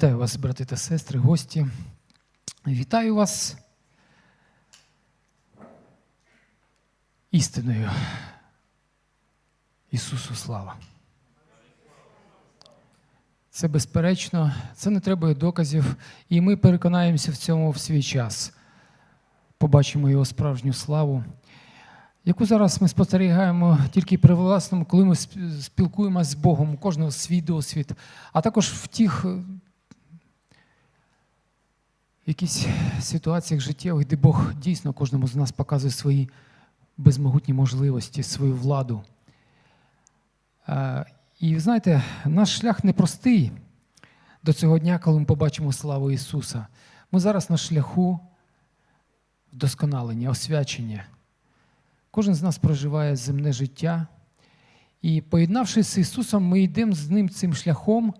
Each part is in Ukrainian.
Вітаю вас, брати та сестри, гості. Вітаю вас істиною. Ісусу слава. Це безперечно, це не треба доказів, і ми переконаємося в цьому в свій час. Побачимо його справжню славу, яку зараз ми спостерігаємо тільки при власному, коли ми спілкуємося з Богом, у кожного свій досвід, а також в тих якісь ситуаціях життєвих, де Бог дійсно кожному з нас показує свої безмогутні можливості, свою владу. Е, І знаєте, наш шлях непростий до цього дня, коли ми побачимо славу Ісуса. Ми зараз на шляху вдосконалення, освячення. Кожен з нас проживає земне життя. І поєднавшись з Ісусом, ми йдемо з Ним цим шляхом,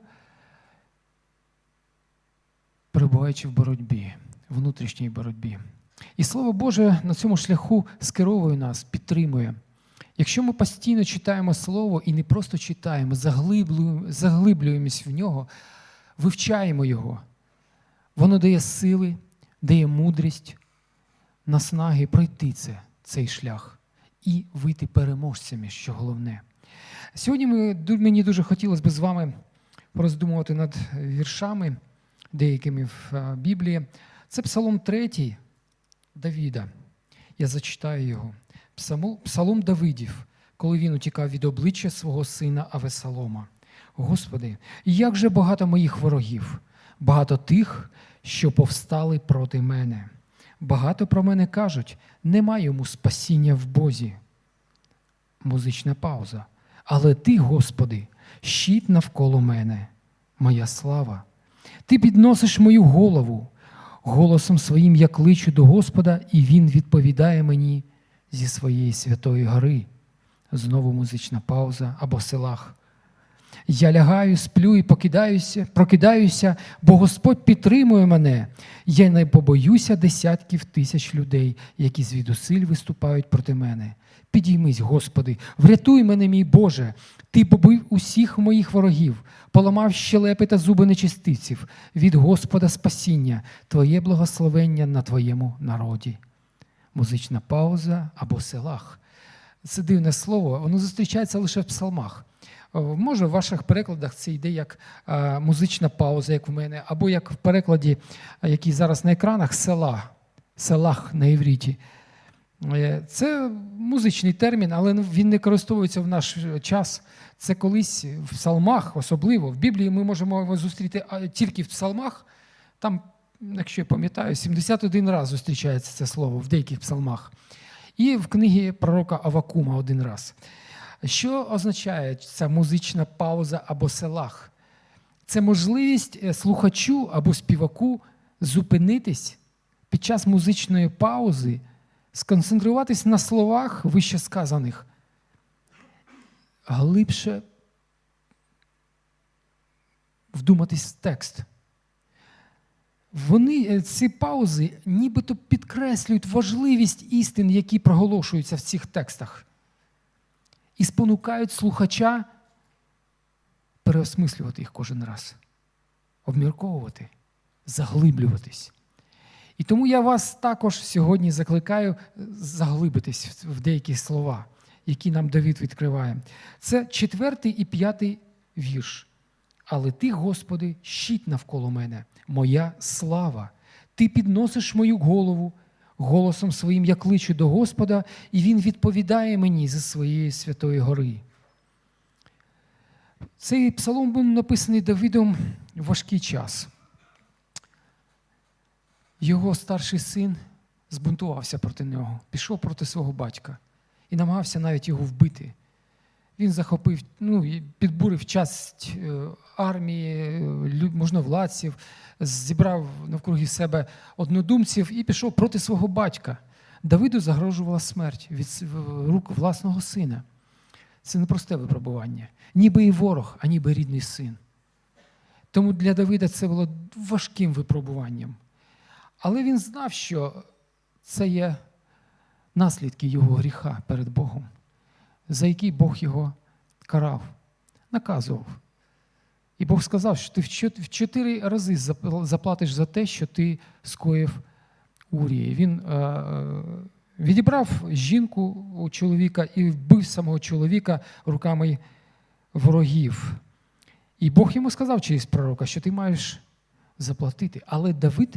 перебуваючи в боротьбі, внутрішній боротьбі. І Слово Боже на цьому шляху скеровує нас, підтримує. Якщо ми постійно читаємо Слово і не просто читаємо, заглиблюємось в нього, вивчаємо його, воно дає сили, дає мудрість, наснаги пройти це, цей шлях і вийти переможцями, що головне. Сьогодні ми, мені дуже хотілося б з вами пороздумувати над віршами, деякими в е, Біблії. Це Псалом 3 Давіда. Я зачитаю його. Псалом, Давидів, коли він утікав від обличчя свого сина Авесалома. Господи, як же багато моїх ворогів, багато тих, що повстали проти мене. Багато про мене кажуть, нема йому спасіння в Бозі. Музична пауза. Але ти, Господи, щит навколо мене, моя слава. Ти підносиш мою голову. Голосом своїм я кличу до Господа, і Він відповідає мені зі своєї святої гори. Знову музична пауза або селах. Я лягаю, сплю і покидаюся, прокидаюся, бо Господь підтримує мене. Я не побоюся десятків тисяч людей, які звідусиль виступають проти мене. Підіймись, Господи, врятуй мене, мій Боже. Ти побив усіх моїх ворогів, поламав щелепи та зуби нечистиців. Від Господа спасіння, Твоє благословення на Твоєму народі. Музична пауза або селах. Це дивне слово, воно зустрічається лише в псалмах. Може, в ваших перекладах це йде як музична пауза, як в мене, або як в перекладі, який зараз на екранах, села, селах на івріті. Е, Це музичний термін, але він не користується в наш час. Це колись в псалмах, особливо. В Біблії ми можемо його зустріти тільки в псалмах. Там, якщо я пам'ятаю, 71 раз зустрічається це слово в деяких псалмах. І в книгі пророка Авакума один раз. Що означає ця музична пауза або селах? Це можливість е, слухачу або співаку зупинитись під час музичної паузи, сконцентруватись на словах вище сказаних, глибше вдуматись в текст. Вони, е, ці паузи, нібито підкреслюють важливість істин, які проголошуються в цих текстах, і спонукають слухача переосмислювати їх кожен раз, обмірковувати, заглиблюватись. І тому я вас також сьогодні закликаю заглибитись в деякі слова, які нам Давид відкриває. Це четвертий і п'ятий вірш. Але ти, Господи, щит навколо мене, моя слава. Ти підносиш мою голову, голосом своїм я кличу до Господа, і Він відповідає мені зі своєї святої гори. Цей псалом був написаний Давидом в важкий час. Його старший син збунтувався проти нього, пішов проти свого батька і намагався навіть його вбити. Він захопив, ну, підбурив часть е, армії, е, можновладців, зібрав навкруги себе однодумців і пішов проти свого батька. Давиду загрожувала смерть від рук власного сина. Це непросте випробування. Ніби і ворог, а ніби рідний син. Тому для Давида це було важким випробуванням. Але він знав, що це є наслідки його гріха перед Богом, за який Бог його карав, наказував. І Бог сказав, що ти в чотири рази заплатиш за те, що ти скоїв Урії. Він е, е, відібрав жінку у чоловіка і вбив самого чоловіка руками ворогів. І Бог йому сказав через пророка, що ти маєш заплатити. Але Давид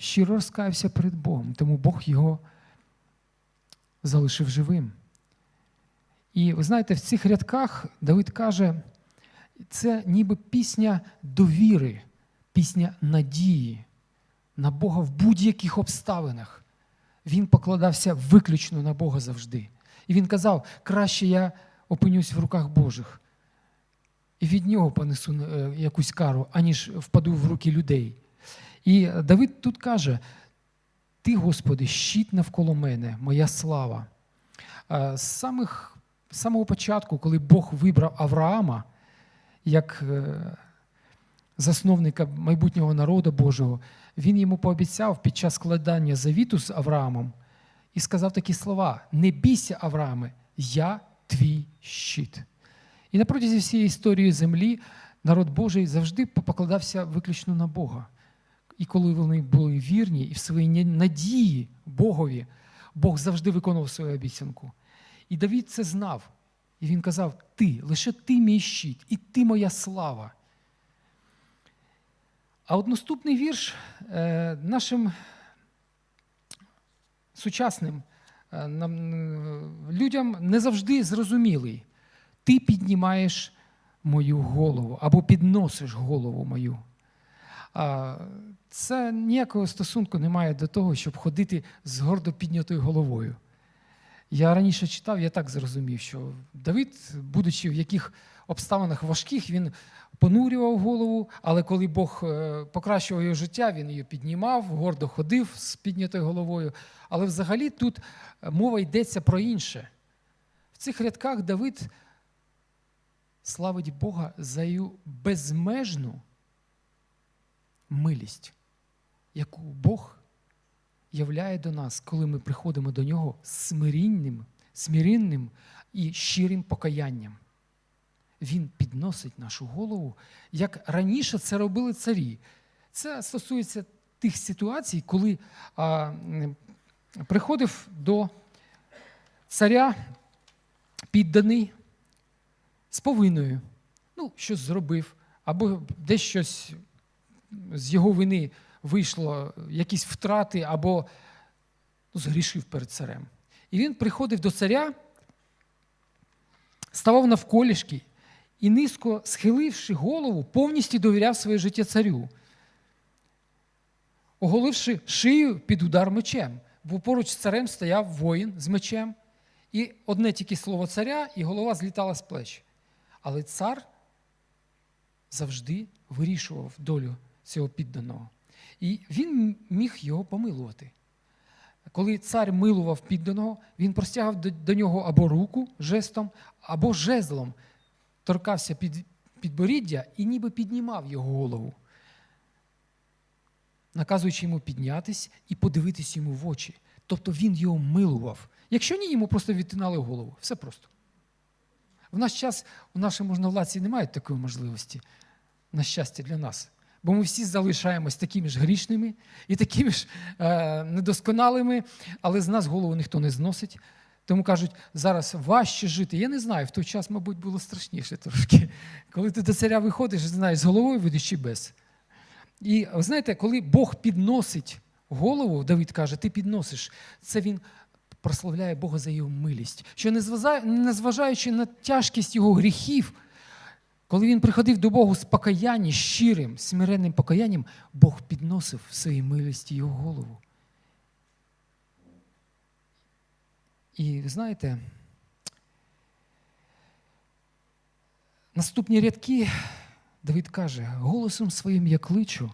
щиро розкаявся перед Богом, тому Бог його залишив живим. І ви знаєте, в цих рядках Давид каже, це ніби пісня довіри, пісня надії на Бога в будь-яких обставинах. Він покладався виключно на Бога завжди. І він казав: краще я опинюсь в руках Божих і від нього понесу е, якусь кару, аніж впаду в руки людей. І Давид тут каже: Ти, Господи, щит навколо мене, моя слава. Е, З самих, самого початку, коли Бог вибрав Авраама як е, засновника майбутнього народу Божого, він йому пообіцяв під час складання завіту з Авраамом і сказав такі слова: Не бійся, Аврааме, я твій щит. І на протязі всієї історії землі народ Божий завжди покладався виключно на Бога. І коли вони були вірні і в своїй надії Богові, Бог завжди виконував свою обіцянку. І Давід це знав. І він казав: Ти, лише ти мій щит, і ти моя слава. А от наступний вірш е, нашим сучасним е, е, людям не завжди зрозумілий. Ти піднімаєш мою голову або підносиш голову мою. Це ніякого стосунку не має до того, щоб ходити з гордо піднятою головою. Я раніше читав, я так зрозумів, що Давид, будучи в яких обставинах важких, він понурював голову, але коли Бог е, покращував його життя, він її піднімав, гордо ходив з піднятою головою. Але взагалі тут мова йдеться про інше. В цих рядках Давид славить Бога за її безмежну милість, яку Бог являє до нас, коли ми приходимо до нього смирінним, смирінним і щирим покаянням. Він підносить нашу голову, як раніше це робили царі. Це стосується тих ситуацій, коли а, приходив до царя підданий з повинною, ну, щось зробив, або десь щось з його вини вийшло, якісь втрати, або ну, згрішив перед царем. І він приходив до царя, ставав навколішки і, низько схиливши голову, повністю довіряв своє життя царю, оголивши шию під удар мечем. Бо поруч з царем стояв воїн з мечем, і одне тільки слово царя, і голова злітала з плеч. Але цар завжди вирішував долю цього підданого. І він міг його помилувати. Коли цар милував підданого, він простягав до, нього або руку жестом, або жезлом, торкався під підборіддя і ніби піднімав його голову, наказуючи йому піднятись і подивитись йому в очі. Тобто він його милував. Якщо ні, йому просто відтинали голову. Все просто. В наш час у нашій можновладці немає такої можливості, на щастя, для нас. Бо ми всі залишаємось такими ж грішними і такими ж е, недосконалими, але з нас голову ніхто не зносить. Тому кажуть, зараз важче жити. Я не знаю, в той час, мабуть, було страшніше трошки. Коли ти до царя виходиш, знаєш, з головою вийдеш чи без. І ви знаєте, коли Бог підносить голову, Давид каже, ти підносиш, це він прославляє Бога за його милість. Що незважаючи на тяжкість його гріхів, коли він приходив до Бога з покаянням, щирим, смиренним покаянням, Бог підносив в своїй милості його голову. І знаєте, наступні рядки Давид каже: голосом своїм я кличу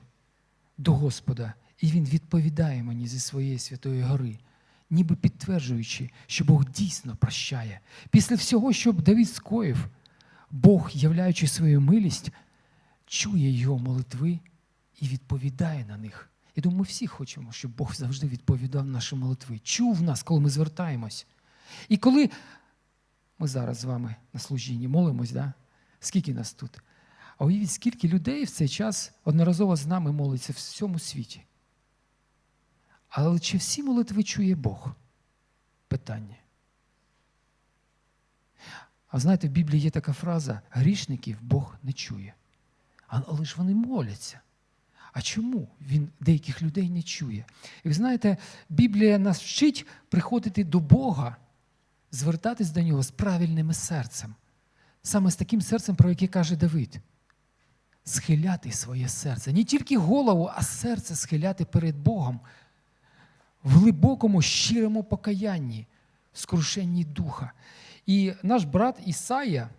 до Господа, і Він відповідає мені зі своєї святої гори, ніби підтверджуючи, що Бог дійсно прощає. Після всього, що Давид скоїв, Бог, являючи свою милість, чує його молитви і відповідає на них. Я думаю, ми всі хочемо, щоб Бог завжди відповідав наші молитви. Чув нас, коли ми звертаємось. І коли ми зараз з вами на служінні молимось, да? скільки нас тут? А уявіть, скільки людей в цей час одноразово з нами молиться в всьому світі. Але чи всі молитви чує Бог? Питання. А знаєте, в Біблії є така фраза: грішників Бог не чує. Але ж вони моляться. А чому він деяких людей не чує? І ви знаєте, Біблія нас вчить приходити до Бога, звертатись до нього з правильним серцем. Саме з таким серцем, про яке каже Давид. Схиляти своє серце. Не тільки голову, а серце схиляти перед Богом в глибокому, щирому покаянні, скрушенні духа. І наш брат Ісая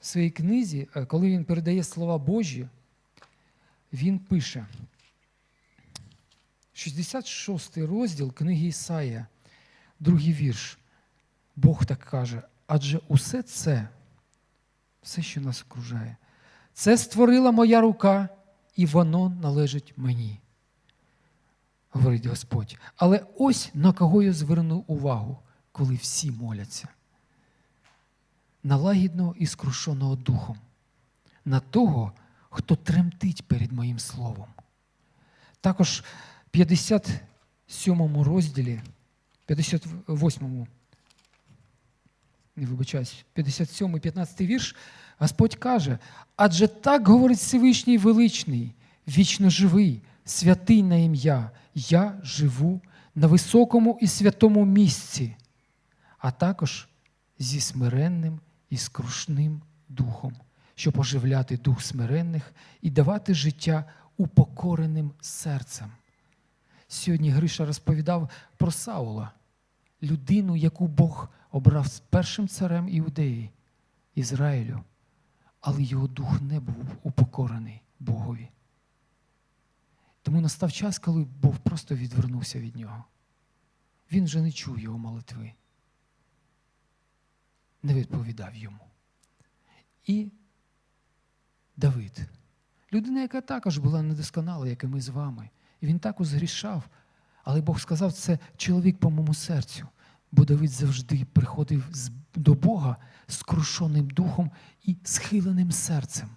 в своїй книзі, е, коли він передає слова Божі, він пише, 66 розділ книги Ісая, другий вірш. Бог так каже, адже усе це, все, що нас окружає, це створила моя рука, і воно належить мені. Говорить Господь. Але ось на кого я зверну увагу, коли всі моляться. На лагідного і скрушеного духом, на того, хто тремтить перед моїм словом. Також в 57 розділі, 58, не вибачаюсь, 57 15 вірш, Господь каже: адже так говорить Всевишній величний, вічно живий, святий на ім'я, я живу на високому і святому місці, а також зі смиренним і скрушним духом, щоб оживляти дух смиренних і давати життя упокореним серцем. Сьогодні Гриша розповідав про Саула, людину, яку Бог обрав першим царем Іудеї, Ізраїлю, але його дух не був упокорений Богові. Тому настав час, коли Бог просто відвернувся від нього. Він вже не чув його молитви, не відповідав йому. І Давид, людина, яка також була недосконала, як і ми з вами. Він також згрішав. Але Бог сказав, це чоловік по моєму серцю. Бо Давид завжди приходив до Бога з крушеним духом і схиленим серцем.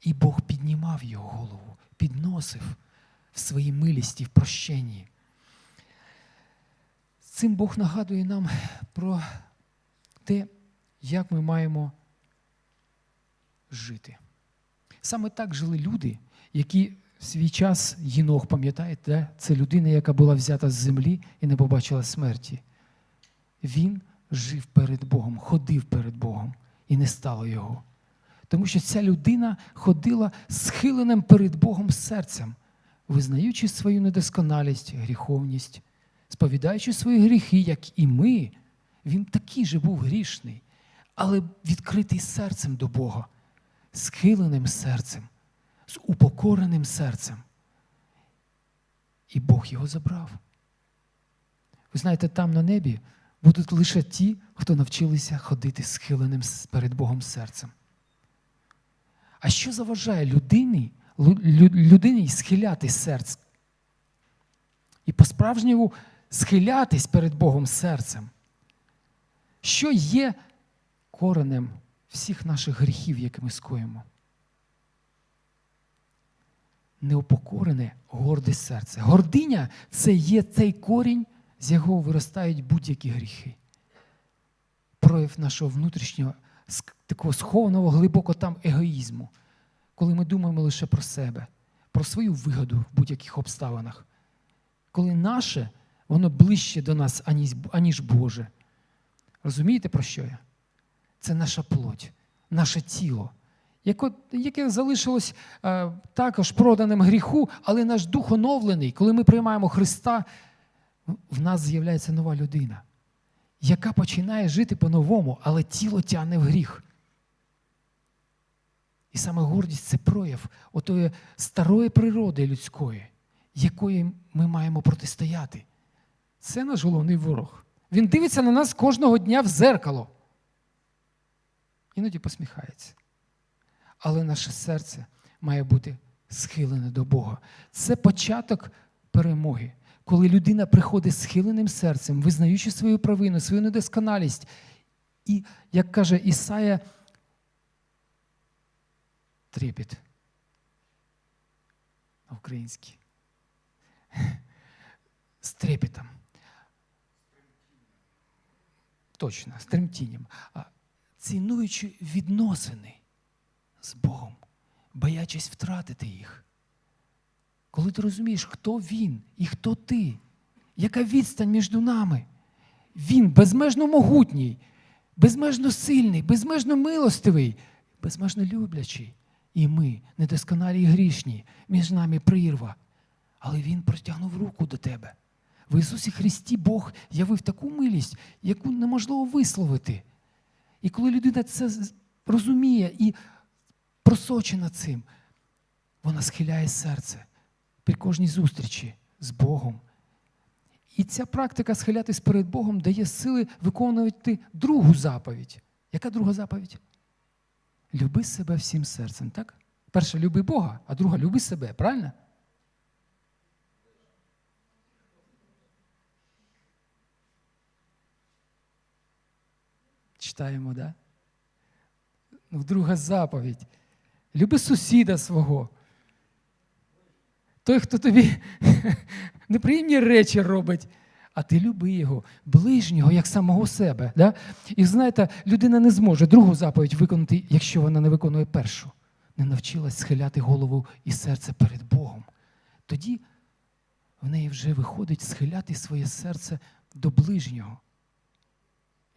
І Бог піднімав його голову, підносив в своїй милісті, в прощенні. Цим Бог нагадує нам про те, як ми маємо жити. Саме так жили люди, які в свій час Єнох, пам'ятаєте, це людина, яка була взята з землі і не побачила смерті. Він жив перед Богом, ходив перед Богом і не стало його. Тому що ця людина ходила схиленим перед Богом серцем, визнаючи свою недосконалість, гріховність, сповідаючи свої гріхи, як і ми. Він такий же був грішний, але відкритий серцем до Бога, схиленим серцем, з упокореним серцем. І Бог його забрав. Ви знаєте, там на небі будуть лише ті, хто навчилися ходити схиленим перед Богом серцем. А що заважає людині, лю- лю- людині схиляти серце? І по-справжньому схилятись перед Богом серцем? Що є коренем всіх наших гріхів, які ми скоїмо? Неупокорене горде серце. Гординя це є цей корінь, з якого виростають будь-які гріхи. Прояв нашого внутрішнього, такого схованого глибоко там егоїзму, коли ми думаємо лише про себе, про свою вигоду в будь-яких обставинах. Коли наше, воно ближче до нас, аніж, Боже. Розумієте, про що я? Це наша плоть, наше тіло, яке залишилось е, також проданим гріху, але наш дух оновлений. Коли ми приймаємо Христа, в нас з'являється нова людина, яка починає жити по-новому, але тіло тягне в гріх. І саме гордість це прояв отої старої природи людської, якої ми маємо протистояти. Це наш головний ворог. Він дивиться на нас кожного дня в зеркало. Іноді посміхається. Але наше серце має бути схилене до Бога. Це початок перемоги. Коли людина приходить схиленим серцем, визнаючи свою провину, свою недосконалість. І, як каже Ісая, трепет. На українській. З трепетом. Точно, з тремтінням. Цінуючи відносини з Богом, боячись втратити їх. Коли ти розумієш, хто він і хто ти, яка відстань між нами, він безмежно могутній, безмежно сильний, безмежно милостивий, безмежно люблячий. І ми, недосконалі і грішні, між нами прірва. Але Він протягнув руку до тебе. В Ісусі Христі Бог явив таку милість, яку неможливо висловити. І коли людина це розуміє і просочена цим, вона схиляє серце при кожній зустрічі з Богом. І ця практика схилятись перед Богом дає сили виконувати другу заповідь. Яка друга заповідь? Люби себе всім серцем, так? Перша люби Бога, а друга люби себе, правильно? Читаємо, да? Ну, друга заповідь. Люби сусіда свого. Той, хто тобі неприємні речі робить, а ти люби його, ближнього, як самого себе. Да? І знаєте, людина не зможе другу заповідь виконати, якщо вона не виконує першу. Не навчилась схиляти голову і серце перед Богом. Тоді в неї вже виходить схиляти своє серце до ближнього.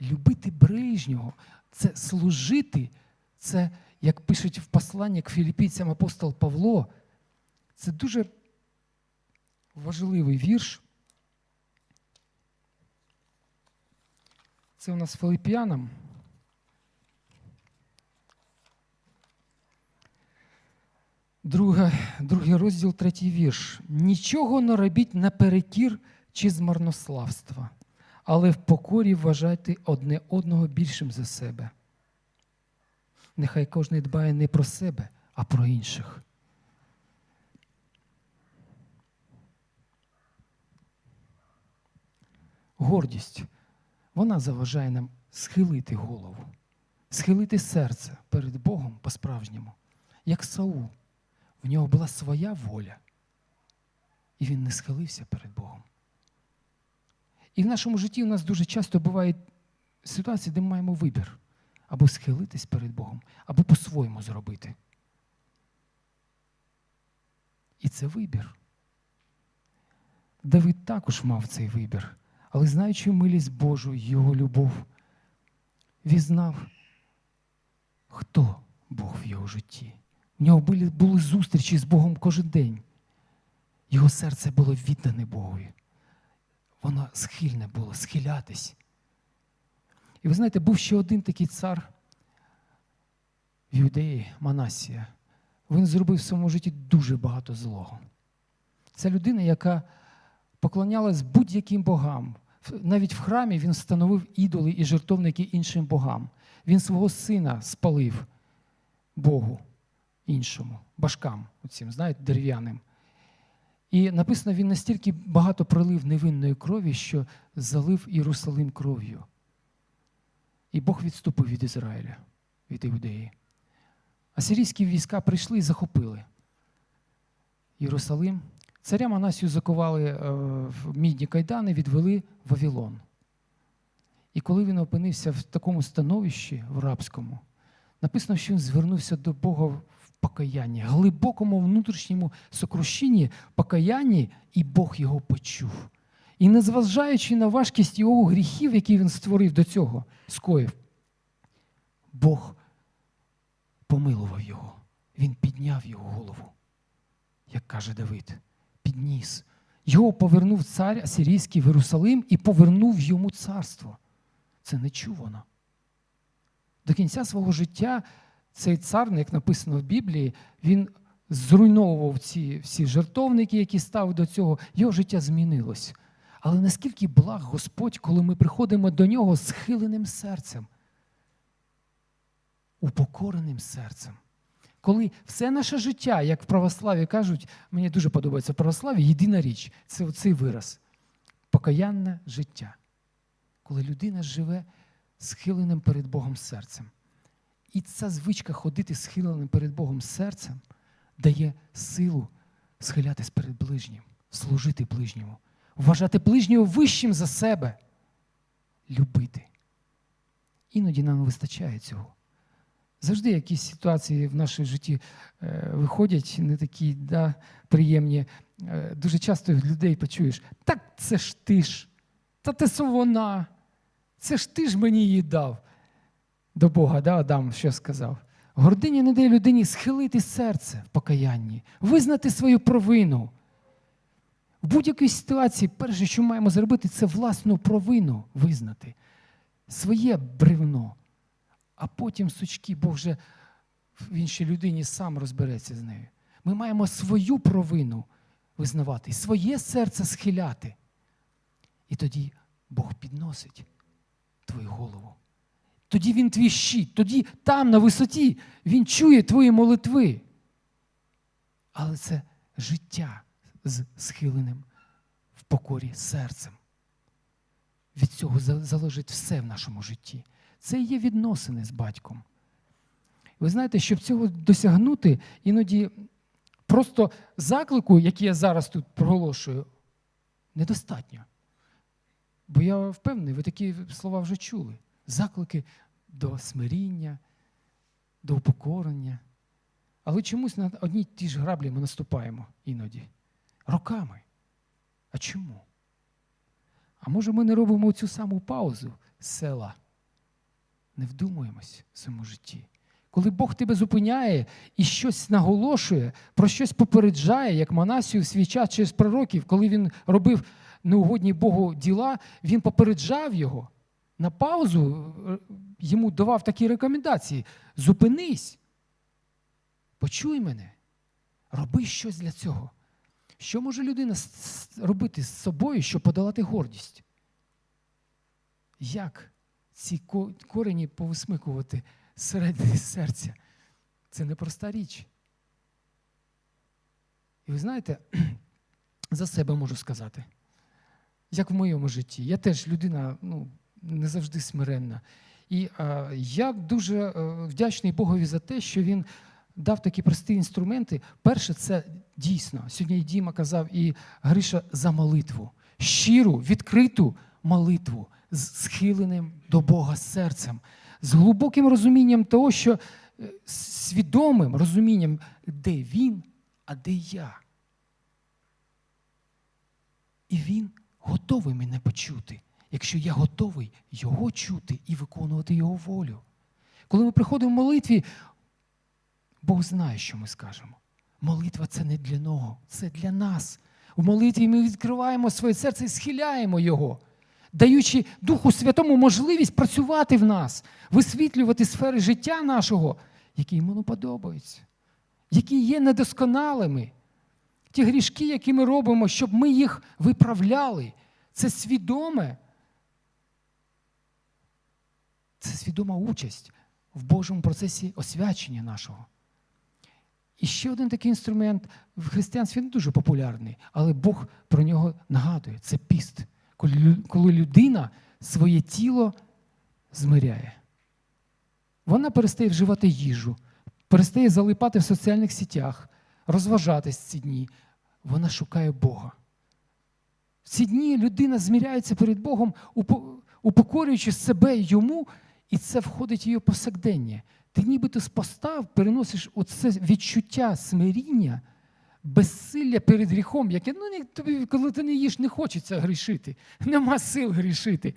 Любити ближнього це служити, це, як пишуть в посланні к філіппійцям апостол Павло, це дуже важливий вірш. Це у нас Филип'янам. Друге, другий розділ, третій вірш. Нічого не робіть наперекір чи з марнославства, але в покорі вважайте одне одного більшим за себе. Нехай кожен дбає не про себе, а про інших. Гордість, вона заважає нам схилити голову, схилити серце перед Богом по-справжньому, як Саул. В нього була своя воля, і він не схилився перед Богом. І в нашому житті у нас дуже часто бувають ситуації, де ми маємо вибір або схилитись перед Богом, або по-своєму зробити. І це вибір. Давид також мав цей вибір, але знаючи милість Божу, його любов, він знав, хто Бог в його житті. В нього були зустрічі з Богом кожен день. Його серце було віддане Богові. Воно схильне було схилятись. І ви знаєте, був ще один такий цар в Юдеї, Манасія. Він зробив в своєму житті дуже багато злого. Це людина, яка поклонялась будь-яким богам. Навіть в храмі він встановив ідоли і жертовники іншим богам. Він свого сина спалив Богу іншому, башкам, оцім, знаєте, дерев'яним. І написано, він настільки багато пролив невинної крові, що залив Єрусалим кров'ю. І Бог відступив від Ізраїля, від Іудеї. Асирійські війська прийшли і захопили Єрусалим. Царя Манасію закували е, в мідні кайдани, відвели в Вавилон. І коли він опинився в такому становищі в рабському, написано, що він звернувся до Бога покаянні, глибокому внутрішньому сокрушінні, покаянні, і Бог його почув. І незважаючи на важкість його гріхів, які він створив до цього, скоїв, Бог помилував його. Він підняв його голову, як каже Давид, підніс. Його повернув цар Асирійський в Єрусалим і повернув йому царство. Це нечувано. До кінця свого життя цей цар, як написано в Біблії, він зруйновував ці всі жертовники, які став до цього. Його життя змінилось. Але наскільки благ Господь, коли ми приходимо до нього схиленим серцем, упокореним серцем. Коли все наше життя, як в православі кажуть, мені дуже подобається православі, єдина річ це цей вираз покаянне життя. Коли людина живе схиленим перед Богом серцем. І ця звичка ходити схиленим перед Богом серцем дає силу схилятись перед ближнім, служити ближньому, вважати ближнього вищим за себе, любити. Іноді нам не вистачає цього. Завжди якісь ситуації в нашому житті е, виходять, не такі да, приємні. Е, дуже часто людей почуєш, так це ж ти ж, та це вона, це ж ти ж мені її дав. До Бога, да, Адам що сказав? Гординя не дає людині схилити серце в покаянні, визнати свою провину. В будь-якій ситуації перше, що маємо зробити, це власну провину визнати, своє бревно, а потім сучки, Бог вже в іншій людині сам розбереться з нею. Ми маємо свою провину визнавати, своє серце схиляти. І тоді Бог підносить твою голову. Тоді він твій щит, тоді там, на висоті, він чує твої молитви. Але це життя з схиленим в покорі серцем. Від цього залежить все в нашому житті. Це є відносини з батьком. Ви знаєте, щоб цього досягнути, іноді просто заклику, який я зараз тут проголошую, недостатньо. Бо я впевнений, ви такі слова вже чули. Заклики до смиріння, до упокорення. Але чомусь на одні ті ж граблі ми наступаємо іноді. Роками. А чому? А може ми не робимо цю саму паузу з села? Не вдумуємось в своєму житті. Коли Бог тебе зупиняє і щось наголошує, про щось попереджає, як Манасію в свій час через пророків, коли він робив неугодні Богу діла, він попереджав його. На паузу е, йому давав такі рекомендації: зупинись, почуй мене, роби щось для цього. Що може людина робити з собою, щоб подолати гордість? Як ці корені повисмикувати зсередини серця? Це непроста річ. І ви знаєте, за себе можу сказати, як в моєму житті. Я теж людина ну, не завжди смиренна. І е, я дуже е, вдячний Богові за те, що він дав такі прості інструменти. Перше, це дійсно. Сьогодні і Діма казав, і Гриша за молитву. Щиру, відкриту молитву з схиленим до Бога серцем, з глибоким розумінням того, що е, свідомим розумінням, де він, а де я. І він готовий мене почути, якщо я готовий його чути і виконувати його волю. Коли ми приходимо в молитві, Бог знає, що ми скажемо. Молитва це не для нього, це для нас. У молитві ми відкриваємо своє серце і схиляємо його, даючи Духу Святому можливість працювати в нас, висвітлювати сфери життя нашого, які йому не подобаються, які є недосконалими. Ті грішки, які ми робимо, щоб ми їх виправляли, це свідоме. Це свідома участь в Божому процесі освячення нашого. І ще один такий інструмент в християнстві не дуже популярний, але Бог про нього нагадує це піст, коли людина своє тіло змиряє. Вона перестає вживати їжу, перестає залипати в соціальних сітях, розважатись ці дні. Вона шукає Бога. В ці дні людина зміряється перед Богом, упокорюючи себе йому, і це входить в її повсякдення. Ти нібито з постав переносиш оце відчуття смиріння, безсилля перед гріхом, яке ну, тобі, коли ти не їш, не хочеться грішити. Нема сил грішити.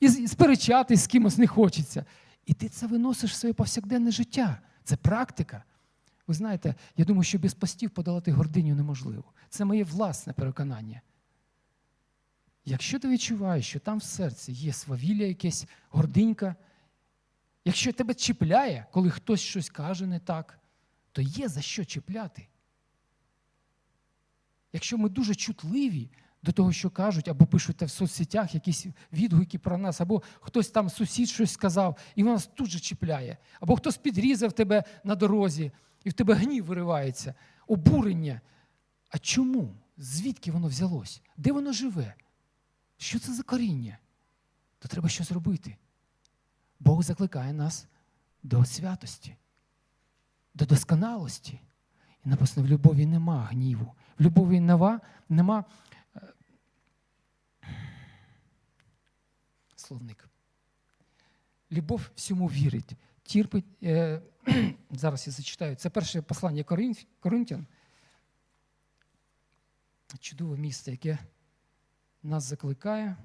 І сперечатись з кимось не хочеться. І ти це виносиш в своє повсякденне життя. Це практика. Ви знаєте, я думаю, що без постів подолати гординю неможливо. Це моє власне переконання. Якщо ти відчуваєш, що там в серці є свавілля якесь, гординька, якщо тебе чіпляє, коли хтось щось каже не так, то є за що чіпляти. Якщо ми дуже чутливі до того, що кажуть, або пишуть в соцсетях якісь відгуки про нас, або хтось там сусід щось сказав, і воно нас тут же чіпляє, або хтось підрізав тебе на дорозі, і в тебе гнів виривається, обурення. А чому? Звідки воно взялось? Де воно живе? Що це за коріння? То треба щось робити. Бог закликає нас до святості, до досконалості. І написано, в любові нема гніву, в любові нема, нема словник. Любов всьому вірить, терпить. Е, зараз я зачитаю. Це перше послання Коринтян. Чудове місце, яке нас закликає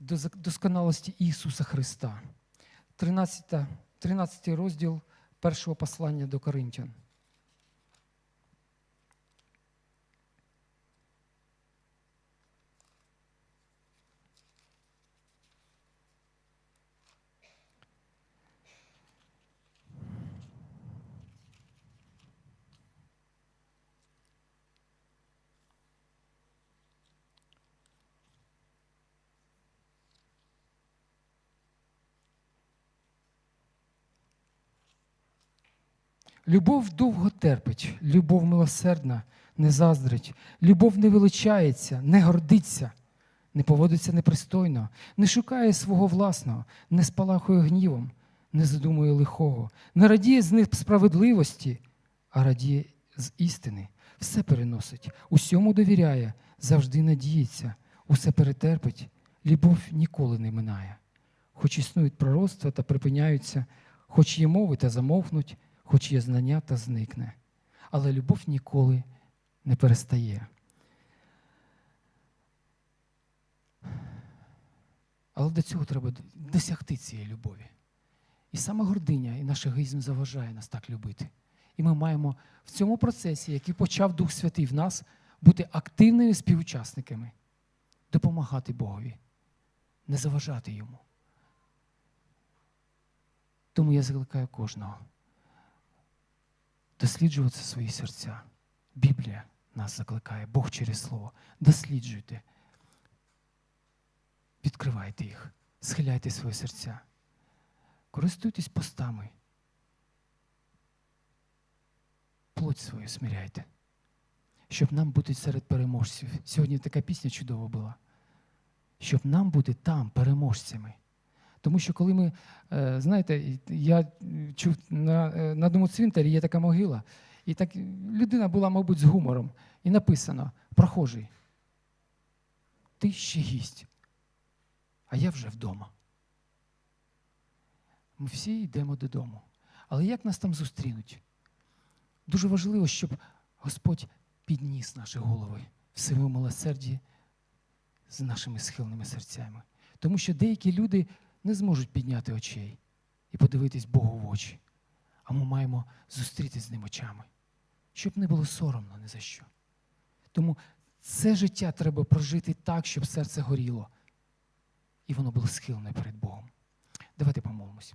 до досконалості Ісуса Христа. 13, 13 розділ першого послання до Коринтян. Любов довго терпить, любов милосердна, не заздрить, любов не величається, не гордиться, не поводиться непристойно, не шукає свого власного, не спалахує гнівом, не задумує лихого, не радіє з них справедливості, а радіє з істини. Все переносить, усьому довіряє, завжди надіється, усе перетерпить, любов ніколи не минає. Хоч існують пророцтва та припиняються, хоч є мови та замовкнуть, хоч є знання та зникне. Але любов ніколи не перестає. Але до цього треба досягти цієї любові. І саме гординя і наш егоїзм заважає нас так любити. І ми маємо в цьому процесі, який почав Дух Святий в нас, бути активними співучасниками, допомагати Богові, не заважати йому. Тому я закликаю кожного досліджувати свої серця. Біблія нас закликає, Бог через Слово. Досліджуйте, відкривайте їх, схиляйте свої серця, користуйтесь постами. Плоть свою смиряйте, щоб нам бути серед переможців. Сьогодні така пісня чудова була. Щоб нам бути там переможцями. Тому що коли ми, е, знаєте, я чув на, е, на одному цвинтарі є така могила, і так людина була, мабуть, з гумором. І написано: прохожий, ти ще гість, а я вже вдома. Ми всі йдемо додому. Але як нас там зустрінуть? Дуже важливо, щоб Господь підніс наші голови в своєму милосерді з нашими схилними серцями. Тому що деякі люди не зможуть підняти очей і подивитись Богу в очі. А ми маємо зустрітись з ним очами, щоб не було соромно ні за що. Тому це життя треба прожити так, щоб серце горіло, і воно було схилене перед Богом. Давайте помолимось.